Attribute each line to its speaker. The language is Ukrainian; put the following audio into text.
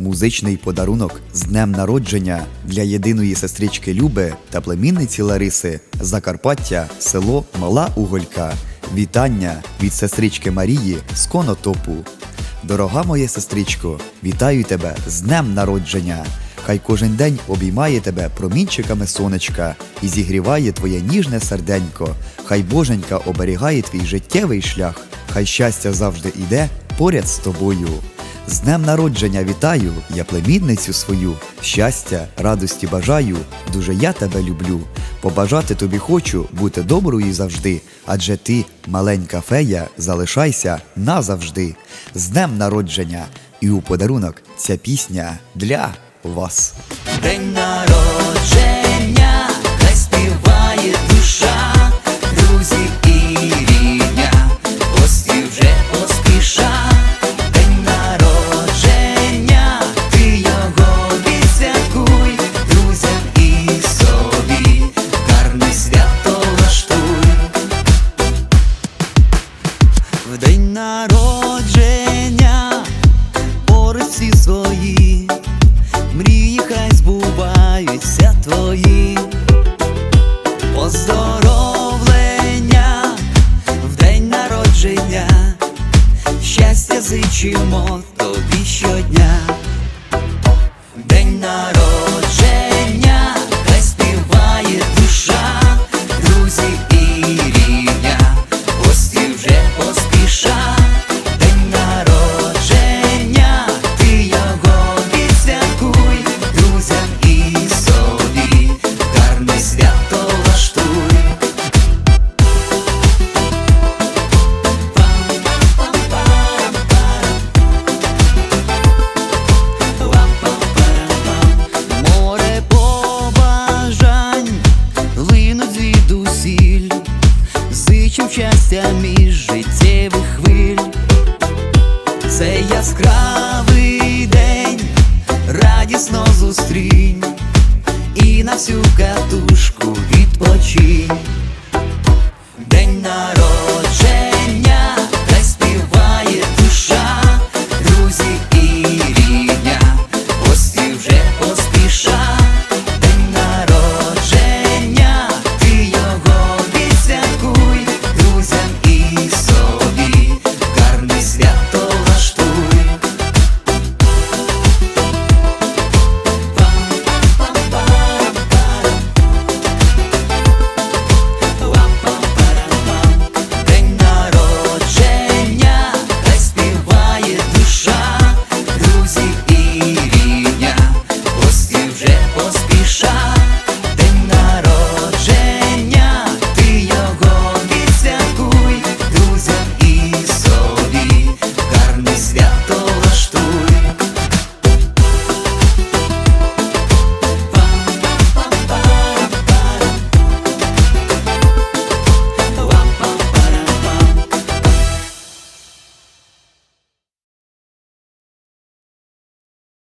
Speaker 1: Музичний подарунок з днем народження для єдиної сестрички Люби та племінниці Лариси Закарпаття, село Мала Уголька. Вітання від сестрички Марії з Конотопу. Дорога моя сестричко, вітаю тебе з днем народження. Хай кожен день обіймає тебе промінчиками сонечка і зігріває твоє ніжне серденько. Хай Боженька оберігає твій життєвий шлях, хай щастя завжди іде поряд з тобою. З днем народження вітаю, я племінницю свою, щастя, радості бажаю, дуже я тебе люблю. Побажати тобі хочу бути доброю завжди, адже ти, маленька фея, залишайся назавжди. З днем народження! І у подарунок ця пісня для вас.
Speaker 2: День народження, щастя зичимо тобі яскравий день, радісно зустріч.